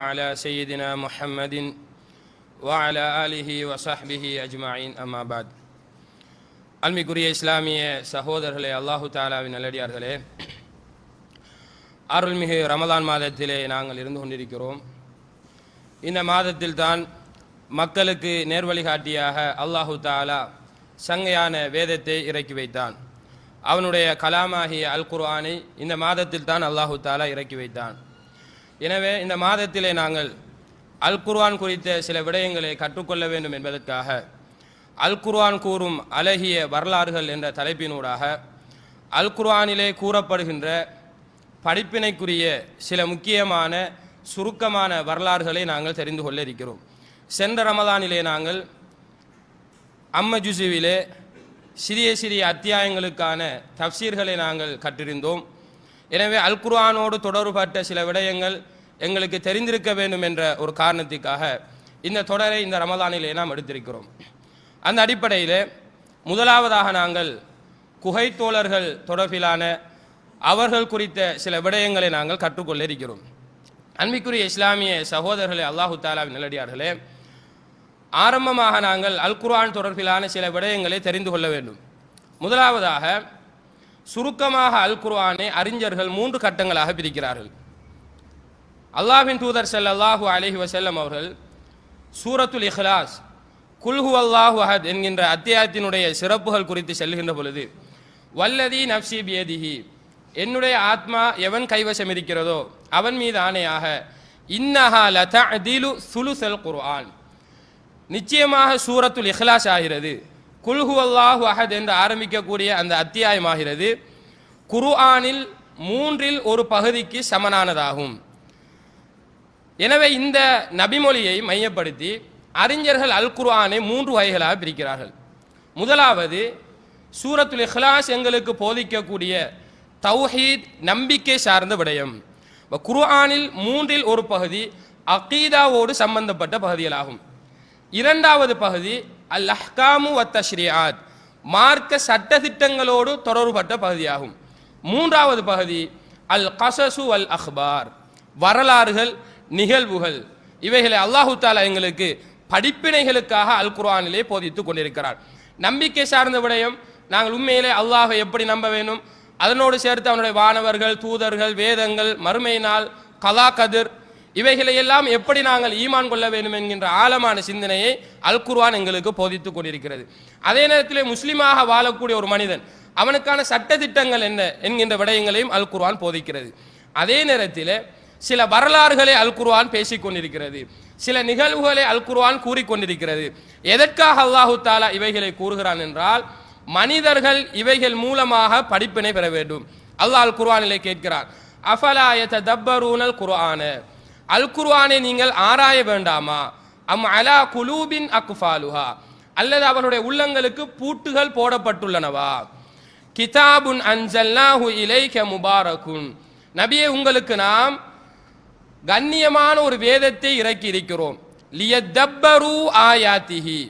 على سيدنا محمد وعلى آله وصحبه أجمعين أما بعد அல்மிக்குரிய இஸ்லாமிய சகோதரர்களே அல்லாஹு தாலாவின் நல்லடியார்களே அருள்மிகு ரமலான் மாதத்திலே நாங்கள் இருந்து கொண்டிருக்கிறோம் இந்த மாதத்தில் தான் மக்களுக்கு நேர்வழிகாட்டியாக அல்லாஹு தாலா சங்கையான வேதத்தை இறக்கி வைத்தான் அவனுடைய கலாமாகிய அல் குர்ஆனை இந்த மாதத்தில் தான் அல்லாஹு தாலா இறக்கி வைத்தான் எனவே இந்த மாதத்திலே நாங்கள் அல் குர்வான் குறித்த சில விடயங்களை கற்றுக்கொள்ள வேண்டும் என்பதற்காக அல் குர்வான் கூறும் அழகிய வரலாறுகள் என்ற தலைப்பினூடாக அல் குர்வானிலே கூறப்படுகின்ற படிப்பினைக்குரிய சில முக்கியமான சுருக்கமான வரலாறுகளை நாங்கள் தெரிந்து கொள்ள இருக்கிறோம். சென்ற ரமதானிலே நாங்கள் அம்ம ஜுசுவிலே சிறிய சிறிய அத்தியாயங்களுக்கான தப்சீர்களை நாங்கள் கற்றிருந்தோம். எனவே அல் குர்ஆனோடு தொடர்பட்ட சில விடயங்கள் எங்களுக்கு தெரிந்திருக்க வேண்டும் என்ற ஒரு காரணத்துக்காக இந்த தொடரை இந்த ரமதானிலே நாம் எடுத்திருக்கிறோம். அந்த அடிப்படையில் முதலாவதாக நாங்கள் குகைத்தோழர்கள் தொடர்பிலான அவர்கள் குறித்த சில விடயங்களை நாங்கள் கற்றுக்கொள்ள இருக்கிறோம். அன்பிக்குரிய இஸ்லாமிய சகோதரர்களே அல்லாஹு தாலாவின் நிலடியார்களே ஆரம்பமாக நாங்கள் அல் குர்ஆன் தொடர்பிலான சில விடயங்களை தெரிந்து கொள்ள வேண்டும். முதலாவதாக சுருக்கமாக அல் குர்ஆனை அறிஞர்கள் மூன்று கட்டங்களாக பிரிக்கிறார்கள். அல்லாஹின் தூதர் ஸல்லல்லாஹு அலஹி வசல்லம் அவர்கள் சூரத்துல் இஹ்லாஸ் குல்ஹு அல்லாஹு அஹத் என்கின்ற அத்தியாயத்தினுடைய சிறப்புகள் குறித்து செல்கின்ற பொழுது வல்லதி நப்சி பியதிஹி என்னுடைய ஆத்மா எவன் கைவசம் இருக்கிறதோ அவன் மீது ஆணையாக இன்னஹா லதா லதஅதிலு சுலுசல் குர்ஆன் நிச்சயமாக சூரத்துல் இஹ்லாஸ் ஆகிறது. குல்ஹு அல்லாஹு அஹத் என்று ஆரம்பிக்கக்கூடிய அந்த அத்தியாயமாகிறது குர்ஆனில் மூன்றில் ஒரு பகுதிக்கு சமனானதாகும். எனவே இந்த நபிமொழியை மையப்படுத்தி அறிஞர்கள் அல் குர்ஆனை மூன்று வகைகளாக பிரிக்கிறார்கள். முதலாவது சூரத்துல் இஹ்லாஸ் எங்களுக்கு போதிக்கக்கூடிய தௌஹீத் நம்பிக்கை சார்ந்த விடயம். இப்போ குர்ஆனில் மூன்றில் ஒரு பகுதி அகீதாவோடு சம்பந்தப்பட்ட பகுதிகளாகும். இரண்டாவது பகுதி அல் அஹ்காமு வ தஷ்ரியாத் மார்க்க சட்டதிட்டங்களோடு தொடர்புபட்ட பகுதியாகும். மூன்றாவது பகுதி அல் கசசு அல் அஹ்பார் வரலாறுகள் நிகழ்வுகள். இவைகளை அல்லாஹு தாலா எங்களுக்கு படிப்பினைகளுக்காக அல் குர்ஆனிலே போதித்துக் கொண்டிருக்கிறார். நம்பிக்கை சார்ந்த விடயம் நாங்கள் உண்மையிலே அல்லாஹை எப்படி நம்ப வேணும் அதனோடு சேர்த்து அவனுடைய வானவர்கள் தூதர்கள் வேதங்கள் மறுமை நாள் கலா கதிர் இவைகளை எல்லாம் எப்படி நாங்கள் ஈமான் கொள்ள வேண்டும் என்கின்ற ஆழமான சிந்தனையை அல் குர்வான் எங்களுக்கு போதித்துக் கொண்டிருக்கிறது. அதே நேரத்தில் முஸ்லீமாக வாழக்கூடிய ஒரு மனிதன் அவனுக்கான சட்டதிட்டங்கள் என்ன என்கின்ற விடயங்களையும் அல் குர்வான் போதிக்கிறது. அதே நேரத்தில் சில வரலாறுகளை அல் குர்ஆன் பேசிக் கொண்டிருக்கிறது சில நிகழ்வுகளை அல் குர்ஆன் கூறிக்கொண்டிருக்கிறது. எதற்காக அல்லாஹு தாலா இவைகளை கூறுகிறான் என்றால் மனிதர்கள் இவைகள் மூலமாக படிப்பினை பெற வேண்டும். அல்லாஹ் அல் குர்வானிலே கேட்கிறான் அஃபலா யததப்பரூனல் குர்ஆன அல் குர்வானை நீங்கள் ஆராய வேண்டாமா? அம் அலா குலூபின் அக்ஃபாலுஹா? அல்லது அவருடைய உள்ளங்களுக்கு பூட்டுகள் போடப்பட்டுள்ளனவா? கிதாபுன் அன்சல்னாஹு இலைக முபாரகுன். நபியே உங்களுக்கு நாம் கண்ணியமான ஒரு வேதத்தை இறக்கி இருக்கிறோம் லியத்தப்பரு ஆயாத்திஹி.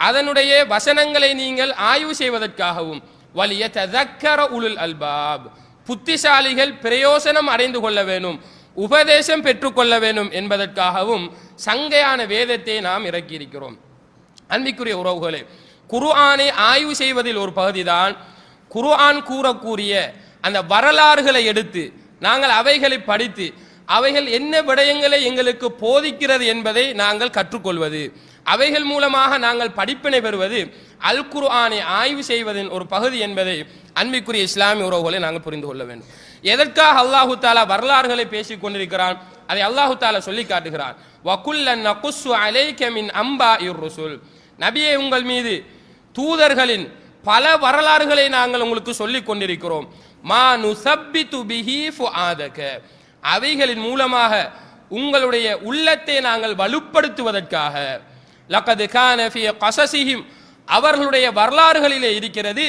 அதனுடைய வசனங்களை நீங்கள் ஆய்வு செய்வதற்காகவும் வலிய ததக்கர உளுல் அல்பாப். புத்திசாலிகள் பிரயோசனம் அடைந்து கொள்ள வேண்டும் உபதேசம் பெற்றுக்கொள்ள வேண்டும் என்பதற்காகவும் சங்கையான வேதத்தை நாம் இறக்கி இருக்கிறோம் அன்பிக்குரிய உறவுகளே குர்ஆனை ஆய்வு செய்வதில் ஒரு பகுதிதான் குர்ஆன் கூறக்கூடிய அந்த வரலாறுகளை எடுத்து நாங்கள் அவைகளை படித்து அவைகள் என்ன விடயங்களை எங்களுக்கு போதிக்கிறது என்பதை நாங்கள் கற்றுக்கொள்வது. அவைகள் மூலமாக நாங்கள் படிப்பினை பெறுவது அல் குர்ஆனை ஆய்வு செய்வதின் ஒரு பகுதி என்பதை அன்பிற்குரிய இஸ்லாமிய உறவுகளை நாங்கள் புரிந்து கொள்ள வேண்டும். எதற்காக அல்லாஹு தாலா வரலாறுகளை பேசிக் கொண்டிருக்கிறான்? அதை அல்லாஹு தாலா சொல்லி காட்டுகிறான். வகுல்ல நகுஸ்ஸு அலைக அம்பா இர் ருசுல். நபியை உங்கள் மீது தூதர்களின் பல வரலாறுகளை நாங்கள் உங்களுக்கு சொல்லிக் கொண்டிருக்கிறோம். மா நுசப்பி துபிஹி ஃபு ஆதக அவைகளின் மூலமாக உங்களுடைய உள்ளத்தை நாங்கள் வலுப்படுத்துவதற்காக. லக்கது கானஃபிய கசசிஹிம். அவர்களுடைய வரலாறுகளிலே இருக்கிறது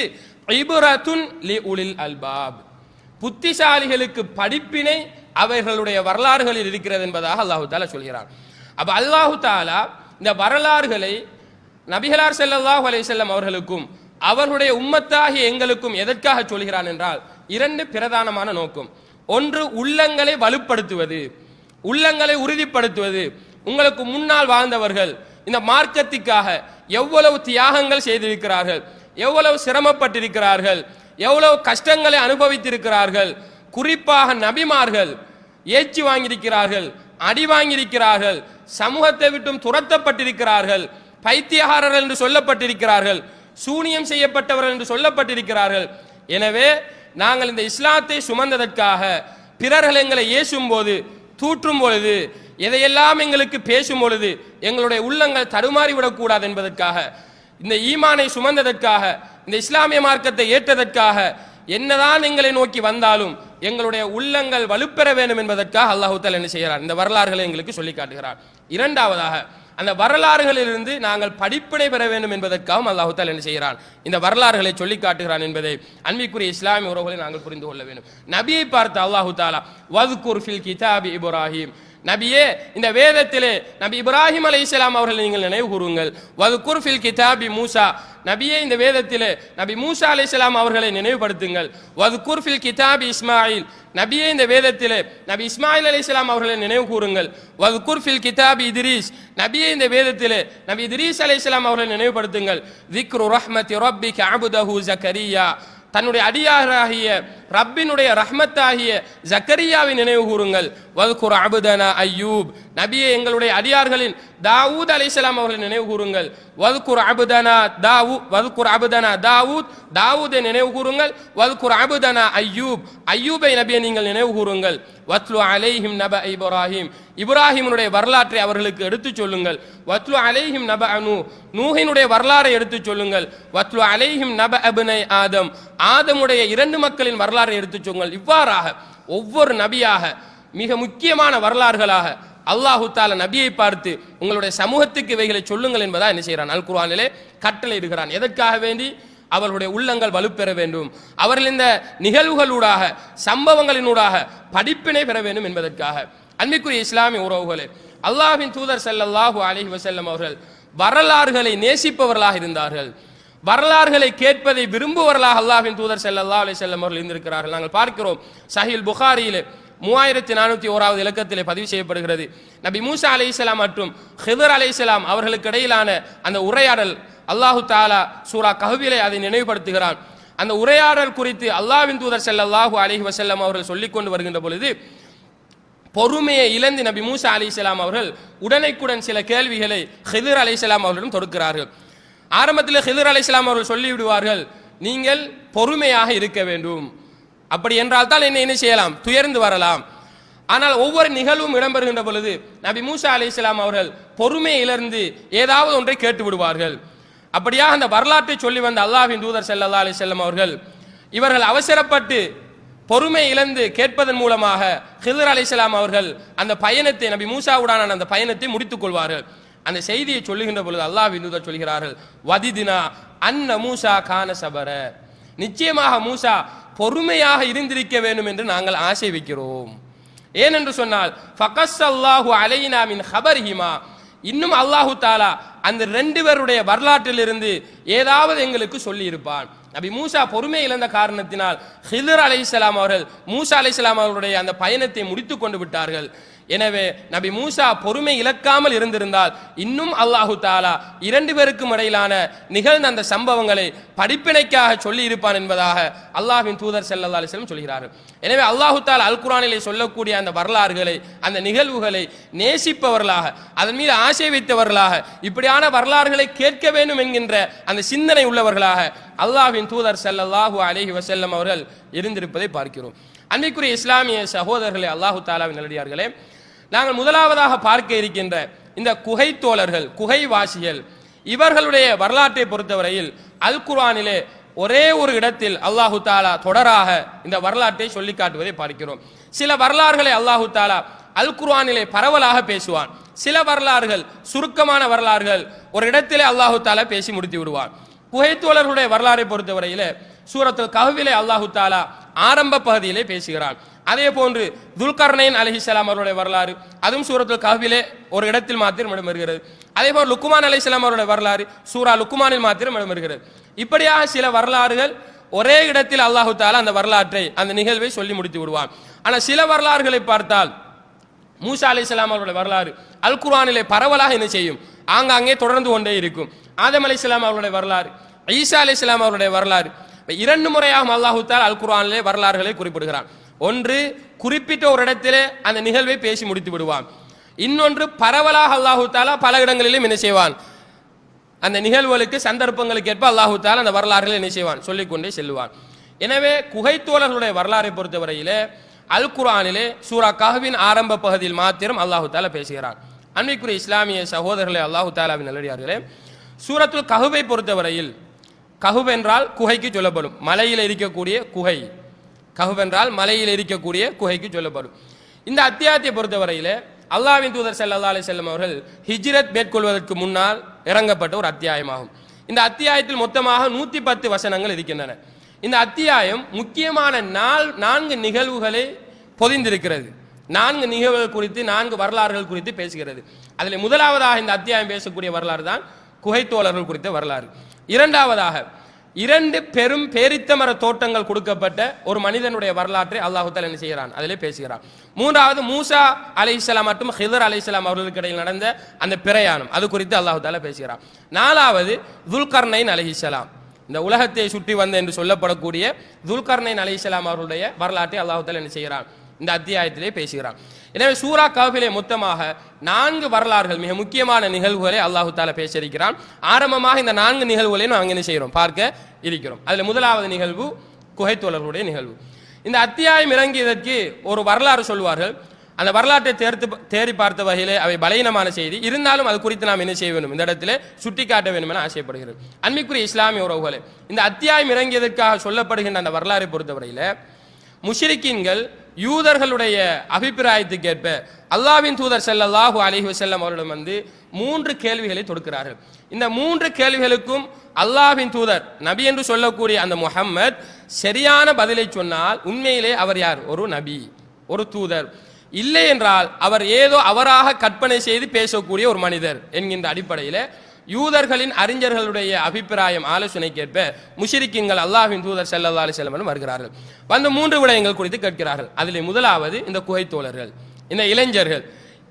இபுரத்துன் லி உலில் அல்பாப். புத்திசாலிகளுக்கு படிப்பினை அவர்களுடைய வரலாறுகளில் இருக்கிறது என்பதாக அல்லாஹு தாலா சொல்கிறார் அப்போ அல்லாஹு தாலா இந்த வரலாறுகளை நபிகளார் செல்லல்லாஹு அலைஹி வஸல்லம் அவர்களுக்கும் அவர்களுடைய உம்மத்தாகிய எங்களுக்கும் எதற்காக சொல்கிறான் என்றால் இரண்டு பிரதானமான நோக்கம். ஒன்று உள்ளங்களை வலுப்படுத்துவது உள்ளங்களை உறுதிப்படுத்துவது உங்களுக்கு முன்னால் வாழ்ந்தவர்கள் இந்த மார்க்கத்திற்காக எவ்வளவு தியாகங்கள் செய்திருக்கிறார்கள் எவ்வளவு சிரமப்பட்டிருக்கிறார்கள் எவ்வளவு கஷ்டங்களை அனுபவித்திருக்கிறார்கள் குறிப்பாக நபிமார்கள் ஏச்சி வாங்கியிருக்கிறார்கள் அடி வாங்கியிருக்கிறார்கள் சமூகத்தை விட்டும் துரத்தப்பட்டிருக்கிறார்கள் பைத்தியகாரர்கள் என்று சொல்லப்பட்டிருக்கிறார்கள் சூனியம் செய்யப்பட்டவர்கள் என்று சொல்லப்பட்டிருக்கிறார்கள். எனவே நாங்கள் இந்த இஸ்லாத்தை சுமந்ததற்காக பிறர்கள் எங்களை ஏசும் போது தூற்றும் பொழுது எதையெல்லாம் எங்களுக்கு பேசும் பொழுது எங்களுடைய உள்ளங்கள் தடுமாறி விடக்கூடாது என்பதற்காக இந்த ஈமானை சுமந்ததற்காக இந்த இஸ்லாமிய மார்க்கத்தை ஏற்றதற்காக என்னதான் எங்களை நோக்கி வந்தாலும் எங்களுடைய உள்ளங்கள் வலுப்பெற வேண்டும் என்பதற்காக அல்லாஹூத்தல் என்ன செய்கிறார் இந்த வரலாறுகளை எங்களுக்கு சொல்லி காட்டுகிறார் இரண்டாவதாக அந்த வரலாறுகளிலிருந்து நாங்கள் படிப்பினை பெற வேண்டும் என்பதற்காகவும் அல்லாஹு என்ன செய்கிறான்? இந்த வரலாறுகளை சொல்லி காட்டுகிறான் என்பதை அன்பிக்குரிய இஸ்லாமிய உறவுகளை நாங்கள் புரிந்து கொள்ள வேண்டும். நபியை பார்த்த அல்லாஹு தாலா வதுக்குர் ஃபில் கிதாபி இப்ராஹிம் நபியே இந்த வேதத்திலே நபி இப்ராஹிம் அலைஹிஸ்ஸலாம் அவர்களை நீங்கள் நினைவு கூறுங்கள். வது ஃபில் கிதாபி மூசா. நபியே இந்த வேதத்திலே நபி மூசா அலைஹிஸ்ஸலாம் அவர்களை நினைவுபடுத்துங்கள். வது குர்ஃபில் கிதாபி இஸ்மாயில். நபியே இந்த வேதத்திலே நபி இஸ்மாயில் அலைஹிஸ்ஸலாம் அவர்களை நினைவு கூறுங்கள். வது குர்ஃபில் கிதாபி இதிரீஸ். நபியே இந்த வேதத்திலே நபி இதிரீஸ் அலி இஸ்லாம் அவர்களை நினைவுபடுத்துங்கள். திக்ரு ரஹ்மத் ரப்பிக அபுதஹு ஜக்கரியா தன்னுடைய அடியாராகிய ரப்பினுடைய ரஹ்மத்தாகிய ஜக்கரியாவை நினைவு கூறுங்கள். வல்குர் அபுதனா ஐயூப் நபியே எங்களுடைய அடியார்களின் தாவூத் அலைஹிஸ்ஸலாம் அவர்களை நினைவு கூறுங்கள். வதுக்குர் அபுதனா தாவூ வதுக்குர் அபுதனா தாவூத் தாவூதை நினைவு கூறுங்கள். வதுக்குர் அபுதனா ஐயூப் ஐயூபை நபியை நீங்கள் நினைவு கூறுங்கள். வத்லு அலைஹிம் நப இப்ராஹிம் இப்ராஹிமுடைய வரலாற்றை அவர்களுக்கு எடுத்துச் சொல்லுங்கள். வத்லு அலைஹிம் நப அனு நூஹினுடைய வரலாறை எடுத்துச் சொல்லுங்கள். வத்லு அலைஹிம் நப அபுனை ஆதம் ஆதமுடைய இரண்டு மக்களின் வரலாறை எடுத்துச் சொல்லுங்கள். இவ்வாறாக ஒவ்வொரு நபியாக மிக முக்கியமான வரலாறுகளாக அல்லாஹு தால நபியை பார்த்து உங்களுடைய சமூகத்துக்கு இவைகளை சொல்லுங்கள் என்பதா என்ன செய்கிறான்? அல் குர்ஆனிலே கட்டளையிடுகிறான் எதற்காக வேண்டி? அவர்களுடைய உள்ளங்கள் வலுப்பெற வேண்டும். அவர்கள் இந்த நிகழ்வுகளூடாக சம்பவங்களினூடாக படிப்பினை பெற வேண்டும் என்பதற்காக. அன்பிற்குரிய இஸ்லாமிய உறவுகளே அல்லாஹின் தூதர் செல்லல்லாஹு அலஹி வசல்லம் அவர்கள் வரலாறுகளை நேசிப்பவர்களாக இருந்தார்கள். வரலாறுகளை கேட்பதை விரும்புவர்களாக அல்லாஹின் தூதர் செல்லல்லா அலி செல்லம் அவர்கள் இருந்திருக்கிறார்கள். நாங்கள் பார்க்கிறோம் சஹில் புகாரியிலே மூவாயிரத்தி நானூற்றி ஓராவது இலக்கத்திலே பதிவு செய்யப்படுகிறது. நபி மூசா அலைஹிஸ்ஸலாம் மற்றும் ஹிதர் இஸ்லாம் அவர்களுக்கு இடையிலான அந்த உரையாடல் அல்லாஹு தாலா சூரா கஹ்விலே அதை நினைவுபடுத்துகிறான். அந்த உரையாடல் குறித்து அல்லாவின் தூதர் ஸல்லல்லாஹு அலைஹி வசல்லம் அவர்கள் சொல்லிக் கொண்டு வருகின்ற பொழுது பொறுமையை இழந்து நபி மூசா அலைஹிஸ்ஸலாம் அவர்கள் உடனைக்குடன் சில கேள்விகளை ஹிதர் அலைஹிஸ்ஸலாம் அவர்களிடம் தொடுக்கிறார்கள். ஆரம்பத்தில் ஹிதர் அலைஹிஸ்ஸலாம் அவர்கள் சொல்லிவிடுவார்கள் நீங்கள் பொறுமையாக இருக்க வேண்டும். அப்படி என்றால் தான் என்ன என்ன செய்யலாம்? துயர்ந்து வரலாம். ஆனால் ஒவ்வொரு நிகழ்வும் இடம்பெறுகின்ற பொழுது நபி மூசா அலைஹிஸ்ஸலாம் அவர்கள் பொறுமையிலிருந்து இழந்து ஏதாவது ஒன்றை கேட்டு விடுவார்கள். அப்படியாக அந்த வரலாற்றை சொல்லி வந்த அல்லாஹின் தூதர் செல்லல்லா அலி செல்லம் அவர்கள் இவர்கள் அவசரப்பட்டு பொறுமை இழந்து கேட்பதன் மூலமாக ஹிதர் அலைஹிஸ்ஸலாம் அவர்கள் அந்த பயணத்தை நபி மூசாவுடான அந்த பயணத்தை முடித்துக் கொள்வார்கள். அந்த செய்தியை சொல்லுகின்ற பொழுது அல்லாஹ் தூதர் சொல்கிறார்கள் வதிதினா அன்ன மூசா கான சபர. நிச்சயமாக மூசா பொறுமையாக இருந்திருக்க வேண்டும் என்று நாங்கள் ஆசை வைக்கிறோம். ஏனென்று சொன்னால் ஃபகஸ் அல்லாஹு அலைனா மின் ஹபர்ஹிமா. இன்னும் அல்லாஹு தாலா அந்த ரெண்டு பேருடைய வரலாற்றிலிருந்து ஏதாவது எங்களுக்கு சொல்லி இருப்பான் நபி மூசா பொறுமை இழந்த காரணத்தினால் ஹிதர் அலைஹிஸ்ஸலாம் அவர்கள் மூசா அலைஹிஸ்ஸலாம் அவர்களுடைய அந்த பயணத்தை முடித்து கொண்டு விட்டார்கள். எனவே நபி மூசா பொறுமை இழக்காமல் இருந்திருந்தால் இன்னும் அல்லாஹு தாலா இரண்டு பேருக்கும் இடையிலான நிகழ்ந்த அந்த சம்பவங்களை படிப்பினைக்காக சொல்லி இருப்பான் என்பதாக அல்லாஹின் தூதர் செல்லல்லா செல்லும் சொல்கிறார்கள். எனவே அல்லாஹு தாலா அல் குரானிலே சொல்லக்கூடிய அந்த வரலாறுகளை அந்த நிகழ்வுகளை நேசிப்பவர்களாக அதன் மீது ஆசை வைத்தவர்களாக இப்படியான வரலாறுகளை கேட்க வேண்டும் என்கின்ற அந்த சிந்தனை உள்ளவர்களாக அல்லாஹின் தூதர் செல்லல்லாஹு அலேஹி வசல்லம் அவர்கள் இருந்திருப்பதை பார்க்கிறோம். அன்பிற்குரிய இஸ்லாமிய சகோதரர்களே அல்லாஹு தாலாவின் நல்லடியார்களே நாங்கள் முதலாவதாக பார்க்க இருக்கின்ற இந்த குகை தோழர்கள் குகைவாசிகள் இவர்களுடைய வரலாற்றை பொறுத்தவரையில் அல் குர்ஆனிலே ஒரே ஒரு இடத்தில் அல்லாஹு தாலா தொடராக இந்த வரலாற்றை சொல்லி காட்டுவதை பார்க்கிறோம். சில வரலாறுகளை அல்லாஹு தாலா அல் குர்ஆனிலே பரவலாக பேசுவான். சில வரலாறுகள் சுருக்கமான வரலாறுகள் ஒரு இடத்திலே அல்லாஹு தாலா பேசி முடித்து விடுவான். குகை தோழர்களுடைய வரலாறை பொறுத்தவரையில் சூரத்தில் கஹ்விலே அல்லாஹு தாலா ஆரம்ப பகுதியிலே பேசுகிறான். அதே போன்று துல்கர்னைன் அலிஹிஸ்லாம் அவருடைய வரலாறு அதுவும் சூரத்துல் கஹ்விலே ஒரு இடத்தில் மாத்திரம் இடம்பெறுகிறது. அதே போல் லுக்குமான் அலிஸ்லாம் அவருடைய வரலாறு சூரா லுக்குமானில் மாத்திரம் இடம்பெறுகிறது. இப்படியாக சில வரலாறுகள் ஒரே இடத்தில் அல்லாஹு தாலா அந்த வரலாற்றை அந்த நிகழ்வை சொல்லி முடித்து விடுவான். ஆனால் சில வரலாறுகளை பார்த்தால் மூசா அலி இஸ்லாம் அவருடைய வரலாறு அல் குர்ஆனிலே பரவலாக என்ன செய்யும்? ஆங்காங்கே தொடர்ந்து கொண்டே இருக்கும். ஆதம் அலைஹிஸ்ஸலாம் அவருடைய வரலாறு ஈசா அலைஹிஸ்ஸலாம் அவருடைய வரலாறு இரண்டு முறையாக அல்லாஹு தால் அல் குரானிலே வரலாறுகளை குறிப்பிடுகிறான். ஒன்று குறிப்பிட்ட ஒரு இடத்திலே அந்த நிகழ்வை பேசி முடித்து விடுவான். இன்னொன்று பரவலாக அல்லாஹு தாலா பல இடங்களிலும் என்ன செய்வான்? அந்த நிகழ்வுகளுக்கு சந்தர்ப்பங்களுக்கு ஏற்ப அல்லாஹு தாலா அந்த வரலாறுகளை என்ன செய்வான்? சொல்லிக்கொண்டே செல்வான் எனவே குகைத்தோழர்களுடைய வரலாறை பொறுத்தவரையிலே அல் குர்ஆனிலே சூரா கஹவின் ஆரம்ப பகுதியில் மாத்திரம் அல்லாஹு தாலா பேசுகிறான். அன்பிற்குரிய இஸ்லாமிய சகோதரர்களை அல்லாஹு தாலாவின் நல்லடியார்களே சூரத்துல் கஹுவை பொறுத்தவரையில் கஹுவ் என்றால் குகைக்கு சொல்லப்படும். மலையில் இருக்கக்கூடிய குகை. கஹுவ் என்றால் மலையில் இருக்கக்கூடிய குகைக்கு சொல்லப்படும். இந்த அத்தியாயத்தை பொறுத்தவரையிலே அல்லாவின் தூதர் செல்லல்லா அலி செல்லம் அவர்கள் ஹிஜ்ரத் மேற்கொள்வதற்கு முன்னால் இறங்கப்பட்ட ஒரு அத்தியாயமாகும். இந்த அத்தியாயத்தில் மொத்தமாக நூற்றி பத்து வசனங்கள் இருக்கின்றன. இந்த அத்தியாயம் முக்கியமான நாள் நான்கு நிகழ்வுகளை பொதிந்திருக்கிறது. நான்கு நிகழ்வுகள் குறித்து நான்கு வரலாறுகள் குறித்து பேசுகிறது. அதில் முதலாவதாக இந்த அத்தியாயம் பேசக்கூடிய வரலாறு தான் குகைத்தோழர்கள் குறித்த வரலாறு. இரண்டாவதாக இரண்டு பெரும் பேரித்தமர தோட்டங்கள் கொடுக்கப்பட்ட ஒரு மனிதனுடைய வரலாற்றை அல்லாஹு என்ன செய்கிறான்? அதிலே பேசுகிறான். மூன்றாவது மூசா அலைஹிஸ்ஸலாம் மற்றும் ஹிதர் அலைஹிஸ்ஸலாம் அவர்களுக்கு இடையில் நடந்த அந்த பிரயாணம் அது குறித்து அல்லாஹு பேசுகிறான். நாலாவது துல்கர்னைன் அலைஹிஸ்ஸலாம். இந்த உலகத்தை சுற்றி வந்த என்று சொல்லப்படக்கூடிய துல்கர்னைன் அலைஹிஸ்ஸலாம் அவர்களுடைய வரலாற்றை அல்லாஹு என்ன செய்கிறான்? இந்த அத்தியாயத்திலே பேசுகிறான் எனவே சூரா கஹ்ஃபிலே மொத்தமாக நான்கு வரலாறுகள் மிக முக்கியமான நிகழ்வுகளை அல்லாஹு தாலா பேசியிருக்கிறான். ஆரம்பமாக இந்த நான்கு நிகழ்வுகளையும் நாங்கள் என்ன செய்கிறோம்? பார்க்க இருக்கிறோம். அதில் முதலாவது நிகழ்வு குகைத்தோழர்களுடைய நிகழ்வு. இந்த அத்தியாயம் இறங்கியதற்கு ஒரு வரலாறு சொல்வார்கள். அந்த வரலாற்றை தேர்த்து தேடி பார்த்த வகையிலே அவை பலகீனமான செய்தி. இருந்தாலும் அது குறித்து நாம் என்ன செய்ய வேண்டும்? இந்த இடத்துல சுட்டிக்காட்ட வேண்டும் என ஆசைப்படுகிறது. அன்மைக்குரிய இஸ்லாமிய உறவுகளே இந்த அத்தியாயம் இறங்கியதற்காக சொல்லப்படுகின்ற அந்த வரலாறை பொறுத்தவரையில் முஷ்ரிக்கீன்கள் யூதர்களுடைய அபிப்பிராயத்துக்கேற்ப அல்லாவின் தூதர் செல்லல்லாஹு அலிஹி வஸல்லம் அவர்களிடம் வந்து மூன்று கேள்விகளை தொடுக்கிறார்கள். இந்த மூன்று கேள்விகளுக்கும் அல்லாஹ்வின் தூதர் நபி என்று சொல்லக்கூடிய அந்த முஹம்மத் சரியான பதிலை சொன்னால் உண்மையிலே அவர் யார்? ஒரு நபி ஒரு தூதர். இல்லை என்றால் அவர் ஏதோ அவராக கற்பனை செய்து பேசக்கூடிய ஒரு மனிதர் என்கின்ற அடிப்படையில் யூதர்களின் அறிஞர்களுடைய அபிப்பிராயம் ஆலோசனைக்கேற்ப முஷிரிக்கிங்கள் அல்லாஹின் தூதர் செல்லல்லா அலைஹி வருகிறார்கள். வந்து மூன்று விடயங்கள் குறித்து கேட்கிறார்கள். அதில் முதலாவது இந்த குகைத்தோழர்கள் இந்த இளைஞர்கள்.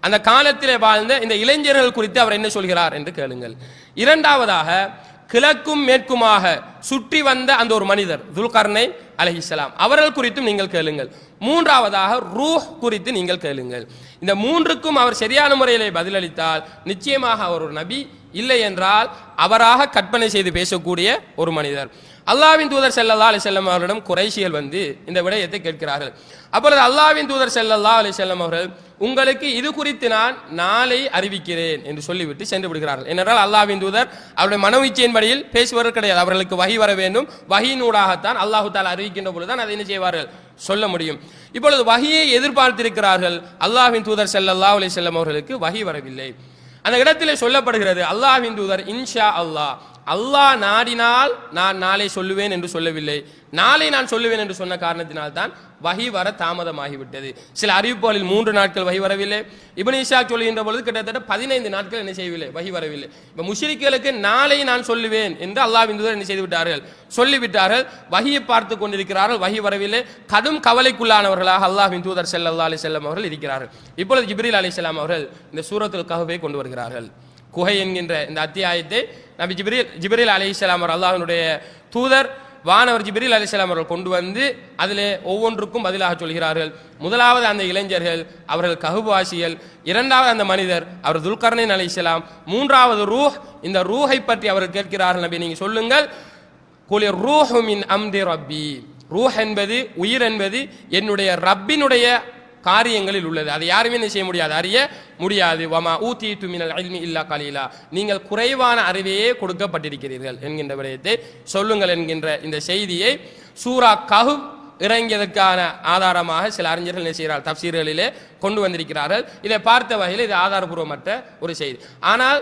அந்த காலத்திலே வாழ்ந்த இந்த இளைஞர்கள் குறித்து அவர் என்ன சொல்கிறார் என்று கேளுங்கள். இரண்டாவதாக கிழக்கும் மேற்குமாக சுற்றி வந்த அந்த ஒரு மனிதர் துல்கர்னை அலஹிஸ்லாம் அவர்கள் குறித்தும் நீங்கள் கேளுங்கள். மூன்றாவதாக ரூஹ் குறித்து நீங்கள் கேளுங்கள். இந்த மூன்றுக்கும் அவர் சரியான முறையிலே பதிலளித்தால் நிச்சயமாக அவர் ஒரு நபி இல்லை என்றால் அவராக கற்பனை செய்து பேசக்கூடிய ஒரு மனிதர். அல்லாவின் தூதர் செல்லல்லா அலி செல்லம் அவர்களிடம் குறைசியல் வந்து இந்த விடயத்தை கேட்கிறார்கள். அப்பொழுது அல்லாவின் தூதர் செல்லல்லா அலி செல்லம் அவர்கள் உங்களுக்கு இது குறித்து நான் நாளை அறிவிக்கிறேன் என்று சொல்லிவிட்டு சென்று விடுகிறார்கள். ஏனென்றால் அல்லாவின் தூதர் அவருடைய மனோவிச்சையின்படியில் பேசுவது கிடையாது. அவர்களுக்கு வகி வர வேண்டும். வகையினூடாகத்தான் அல்லாஹு தால் அறிவிக்கின்ற பொழுதுதான் அதை என்ன செய்வார்கள்? சொல்ல முடியும். இப்பொழுது வகையை எதிர்பார்த்திருக்கிறார்கள். அல்லாவின் தூதர் செல்லல்லா அலி செல்லம் அவர்களுக்கு வகி வரவில்லை. அந்த இடத்திலே சொல்லப்படுகிறது அல்லாஹ் தூதர் இன்ஷா அல்லாஹ். அல்லாஹ் நாடினால் நான் நாளை சொல்லுவேன் என்று சொல்லவில்லை. நாளை நான் சொல்லுவேன் என்று சொன்ன காரணத்தினால் தான் வகி வர தாமதமாகிவிட்டது. சில அறிவிப்புகளில் மூன்று நாட்கள் வகி வரவில்லை. இப்னு இஷா சொல்கின்ற பொழுது கிட்டத்தட்ட பதினைந்து நாட்கள் என்ன செய்யவில்லை? வகி வரவில்லை. இப்போ முஷிரிக்களுக்கு நாளை நான் சொல்லுவேன் என்று அல்லாஹ் தூதர் என்ன செய்து விட்டார்கள்? சொல்லிவிட்டார்கள். வகியை பார்த்து கொண்டிருக்கிறார்கள். வகி வரவில்லை. கடும் கவலைக்குள்ளானவர்களாக அல்லாஹ் தூதர் ஸல்லல்லாஹு அலி செல்லம் அவர்கள் இருக்கிறார்கள். இப்பொழுது ஜிப்ரீல் செல்லாம் அவர்கள் இந்த சூரத்துல் கொண்டு வருகிறார்கள். குகை என்கின்ற இந்த அத்தியாயத்தை நபி ஜிபிரில் ஜிபிரில் அலைஹிஸ்ஸலாம் அவர் அல்லாஹனுடைய தூதர் வானவர் ஜிபிரில் அலிஸ்லாம் அவர்கள் கொண்டு வந்து அதில் ஒவ்வொன்றுக்கும் பதிலாக சொல்கிறார்கள். முதலாவது அந்த இளைஞர்கள் அவர்கள் கஹுவாசிகள் இரண்டாவது அந்த மனிதர் அவர் துல்கர்னின் அலிஸ்லாம் மூன்றாவது ரூஹ் இந்த ரூஹை பற்றி அவர்கள் கேட்கிறார்கள் நபி நீங்கள் சொல்லுங்கள். குளிர் ரூஹுமின் அம்தி ரப்பி. ரூஹ் என்பது உயிர் என்பது என்னுடைய ரப்பினுடைய காரியங்களில் உள்ளது. அதை யாருமே என்ன செய்ய முடியாது. அறிய முடியாது. வமா ஊத்தி துமினல் அல்மி இல்லா கலீலா. நீங்கள் குறைவான அறிவையே கொடுக்கப்பட்டிருக்கிறீர்கள் என்கின்ற விடயத்தை சொல்லுங்கள் என்கின்ற இந்த செய்தியை. சூரா கஹு இறங்கியதற்கான ஆதாரமாக சில அறிஞர்கள் என்ன செய்கிறார் தப்சீர்களிலே கொண்டு வந்திருக்கிறார்கள். இதை பார்த்த வகையில் இது ஆதாரபூர்வமற்ற ஒரு செய்தி. ஆனால்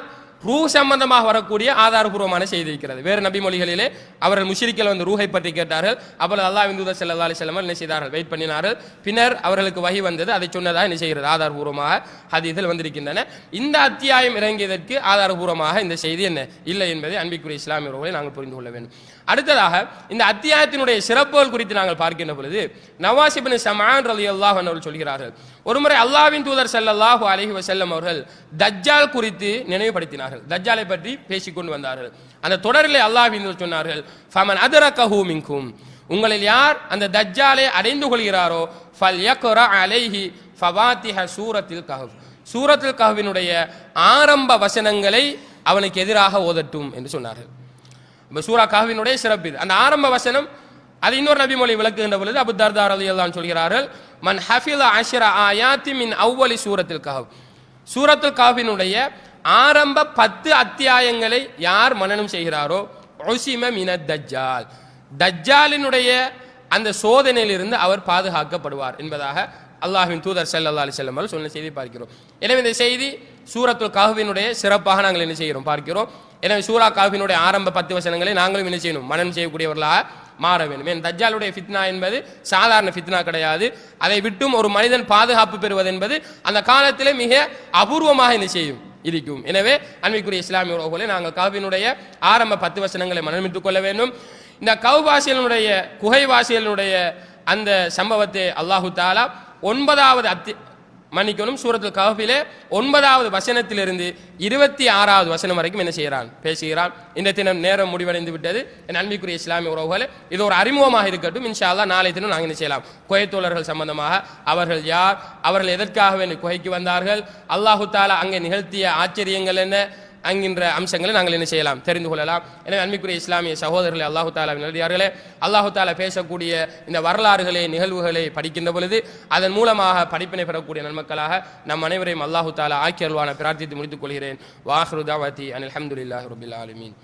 ரூ சம்பந்தமாக வரக்கூடிய ஆதாரபூர்வமான செய்தி இருக்கிறது. வேறு நபி மொழிகளிலே அவர்கள் முஷிரிக்கல் வந்து ரூஹை பற்றி கேட்டார்கள். அப்பொழுது அல்லாஹ் தூதர் செல்லா அலி செல்லமல் என்ன செய்தார்கள்? வெயிட் பண்ணினார்கள். பின்னர் அவர்களுக்கு வகி வந்தது. அதை சொன்னதாக என்ன செய்கிறது? ஆதாரபூர்வமாக அது இதில் வந்திருக்கின்றன. இந்த அத்தியாயம் இறங்கியதற்கு ஆதாரபூர்வமாக இந்த செய்தி என்ன? இல்லை என்பதை அன்பிக்குரிய இஸ்லாமியர்களை நாங்கள் புரிந்து கொள்ள வேண்டும். அடுத்ததாக இந்த அத்தியாயத்தினுடைய சிறப்புகள் குறித்து நாங்கள் பார்க்கின்ற பொழுது நவாசிபின் சமான் ரலி அல்லாஹ் அவர்கள் சொல்கிறார்கள் ஒருமுறை அல்லாவின் தூதர் செல்லல்லாஹு அலஹி வசல்லம் அவர்கள் தஜ்ஜால் குறித்து நினைவுபடுத்தினார்கள். வந்தார்கள் தஜ்ஜாலை பற்றி பேசிக்கொண்டு வந்தார்கள். அந்த தொடரில் அல்லாஹ் சொன்னார்கள் ஃபமன் அதரகஹு மின்கும். உங்களில் யார் அந்த தஜ்ஜாலை அடைந்து கொள்கிறாரோ ஃபல் யக்ரா அலைஹி ஃபவாத்திஹ சூரத்தில் கஹஃப். சூரத்தில் கஹ்வினுடைய ஆரம்ப வசனங்களை அவனுக்கு எதிராக ஓதட்டும் என்று சொன்னார்கள். இப்போ சூரா காவினுடைய சிறப்பு இது. அந்த ஆரம்ப வசனம் அது இன்னொரு நபிமொழி விளக்குகின்ற பொழுது அபு தர்தார் அலி அலியல்லான் சொல்கிறார்கள் மன் ஹஃபில அஷ்ர ஆயாத்தி மின் அவ்வலி சூரத்தில் கஹவ் சூரத்துல் காஃபினுடைய ஆரம்ப பத்து அத்தியாயங்களை யார் மனனம் செய்கிறாரோ ஒசிம மின தஜ்ஜால். தஜ்ஜாலினுடைய அந்த சோதனையிலிருந்து அவர் பாதுகாக்கப்படுவார் என்பதாக அல்லாஹ்வின் தூதர் சல்லா அலி செல்லம் அவர்கள் சொன்ன செய்தி பார்க்கிறோம். எனவே இந்த செய்தி சூரத்துல் காஹுவினுடைய சிறப்பாக நாங்கள் என்ன செய்கிறோம் பார்க்கிறோம். எனவே சூரா காஹுவினுடைய ஆரம்ப பத்து வசனங்களை நாங்களும் என்ன செய்யணும் மனம் செய்யக்கூடியவர்களாக மாற வேண்டும். என் தஜ்ஜாலுடைய ஃபித்னா என்பது சாதாரண ஃபித்னா கிடையாது. அதை விட்டும் ஒரு மனிதன் பாதுகாப்பு பெறுவது என்பது அந்த காலத்திலே மிக அபூர்வமாக என்ன செய்யும் இருக்கும். எனவே அன்பிற்குரிய இஸ்லாமிய உறவுகளை நாங்கள் கவினுடைய ஆரம்ப பத்து வசனங்களை மனமிட்டுக் கொள்ள வேண்டும். இந்த கவுபாசியனுடைய குகைவாசியனுடைய அந்த சம்பவத்தை அல்லாஹு தாலா ஒன்பதாவது அத்தி மன்னிக்கணும். சூரத்தில் கஹஃபிலே ஒன்பதாவது வசனத்திலிருந்து இருபத்தி ஆறாவது வசனம் வரைக்கும் என்ன செய்கிறான்? பேசுகிறான். இந்த தினம் நேரம் முடிவடைந்து விட்டது. என் அன்பிக்குரிய இஸ்லாமிய உறவுகளை இது ஒரு அறிமுகமாக இருக்கட்டும். இன்ஷால்லா நாளை தினம் நாங்கள் என்ன செய்யலாம்? குகைத்தோழர்கள் சம்பந்தமாக அவர்கள் யார்? அவர்கள் எதற்காக வேண்டி குகைக்கு வந்தார்கள்? அல்லாஹு தாலா அங்கே நிகழ்த்திய ஆச்சரியங்கள் என்ன? அங்கின்ற அம்சங்களை நாங்கள் என்ன செய்யலாம்? தெரிந்து கொள்ளலாம். எனவே அன்பிற்குரிய இஸ்லாமிய சகோதரர்களே அல்லாஹு தாலா நல்லடியார்களே அல்லாஹு தாலா பேசக்கூடிய இந்த வரலாறுகளை நிகழ்வுகளை படிக்கின்ற பொழுது அதன் மூலமாக படிப்பினை பெறக்கூடிய நன்மக்களாக நம் அனைவரையும் அல்லாஹு தாலா ஆக்கியல்வான பிரார்த்தித்து முடித்துக் கொள்கிறேன். வாஹ்ருதாவதி அனில் அஹமதுல்லாஹி ரபில் ஆலமின்.